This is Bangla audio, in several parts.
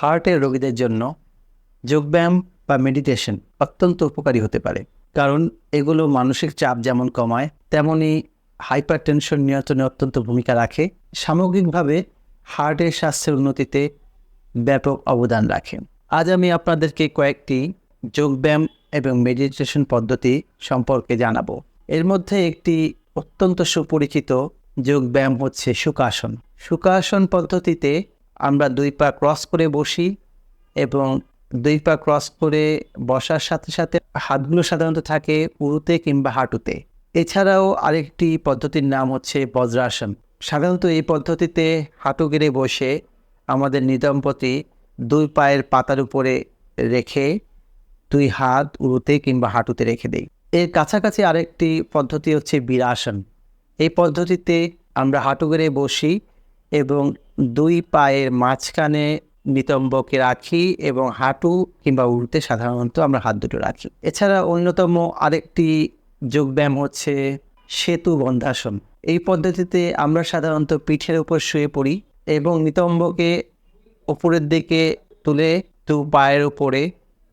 হার্টের রোগীদের জন্য যোগব্যায়াম বা মেডিটেশন অত্যন্ত উপকারী হতে পারে। কারণ এগুলো মানসিক চাপ যেমন কমায়, তেমনি হাইপার টেনশন নিয়ন্ত্রণে অত্যন্ত ভূমিকা রাখে। সামগ্রিকভাবে হার্টের স্বাস্থ্যের উন্নতিতে ব্যাপক অবদান রাখে। আজ আমি আপনাদেরকে কয়েকটি যোগব্যায়াম এবং মেডিটেশন পদ্ধতি সম্পর্কে জানাব। এর মধ্যে একটি অত্যন্ত সুপরিচিত যোগব্যায়াম হচ্ছে সুকাসন সুকাসন পদ্ধতিতে আমরা দুই পা ক্রস করে বসি এবং দুই পা ক্রস করে বসার সাথে সাথে হাতগুলো সাধারণত থাকে উরুতে কিংবা হাঁটুতে। এছাড়াও আরেকটি পদ্ধতির নাম হচ্ছে বজ্রাসন। সাধারণত এই পদ্ধতিতে হাঁটু গেড়ে বসে আমাদের নিদম্পতি দুই পায়ের পাতার উপরে রেখে দুই হাত উরুতে কিংবা হাঁটুতে রেখে দেই। এর কাছাকাছি আরেকটি পদ্ধতি হচ্ছে বীরাসন। এই পদ্ধতিতে আমরা হাঁটু গেড়ে বসি এবং দুই পায়ের মাঝখানে নিতম্বকে রাখি এবং হাঁটু কিংবা উড়তে সাধারণত আমরা হাত দুটো রাখি। এছাড়া অন্যতম আরেকটি যোগব্যায়াম হচ্ছে সেতু বন্ধাসন এই পদ্ধতিতে আমরা সাধারণত পিঠের উপর শুয়ে পড়ি এবং নিতম্বকে উপরের দিকে তুলে দু পায়ের উপরে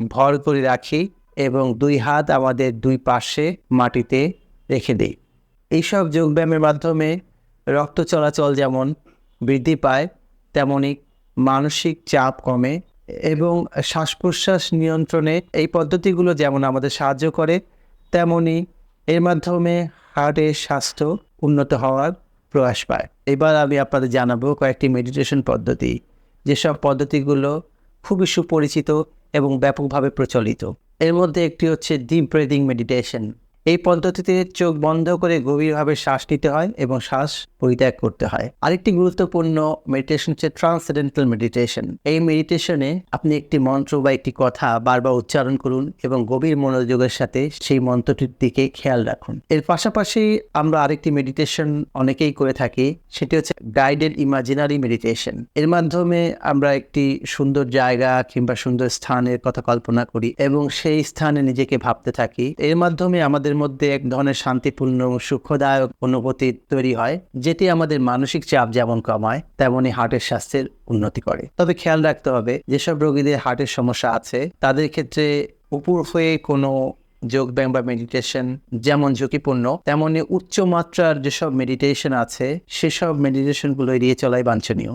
ভর করে রাখি এবং দুই হাত আমাদের দুই পাশে মাটিতে রেখে দিই। এইসব যোগব্যায়ামের মাধ্যমে রক্ত চলাচল যেমন বৃদ্ধি পায় তেমনই মানসিক চাপ কমে এবং শ্বাস প্রশ্বাস নিয়ন্ত্রণে এই পদ্ধতিগুলো যেমন আমাদের সাহায্য করে, তেমনি এর মাধ্যমে হার্টের স্বাস্থ্য উন্নত হওয়ার প্রয়াস পায়। এবার আমি আপনাদের জানাব কয়েকটি মেডিটেশন পদ্ধতি, যেসব পদ্ধতিগুলো খুবই সুপরিচিত এবং ব্যাপকভাবে প্রচলিত। এর মধ্যে একটি হচ্ছে ডিপ ব্রিদিং মেডিটেশন এই পদ্ধতিতে চোখ বন্ধ করে গভীরভাবে শ্বাস নিতে হয় এবং শ্বাস পরিত্যাগ করতে হয়। আরেকটি গুরুত্বপূর্ণ মেডিটেশন হচ্ছে ট্রান্সডেন্টাল মেডিটেশন এই মেডিটেশনে আপনি একটি মন্ত্র বা একটি কথা বারবার উচ্চারণ করুন এবং গভীর মনোযোগের সাথে সেই মন্ত্রটির দিকে খেয়াল রাখুন। এর পাশাপাশি আমরা আরেকটি মেডিটেশন অনেকেই করে থাকি, সেটি হচ্ছে গাইডেড ইমাজিনারি মেডিটেশন এর মাধ্যমে আমরা একটি সুন্দর জায়গা কিংবা সুন্দর স্থানের কথা কল্পনা করি এবং সেই স্থানে নিজেকে ভাবতে থাকি। এর মাধ্যমে আমাদের মধ্যে এক ধরনের শান্তিপূর্ণ সুখদায়ক অনুভূতি তৈরি হয়, যেটি আমাদের মানসিক চাপ যেমন কমায়, তেমনি হার্টের স্বাস্থ্যের উন্নতি করে। তবে খেয়াল রাখতে হবে, যেসব রোগীদের হার্টের সমস্যা আছে, তাদের ক্ষেত্রে উপর হয়ে কোনো যোগব্যায়াম বা মেডিটেশন যেমন ঝুঁকিপূর্ণ, তেমনি উচ্চ মাত্রার যেসব মেডিটেশন আছে, সেসব মেডিটেশনগুলো এড়িয়ে চলাই বাঞ্ছনীয়।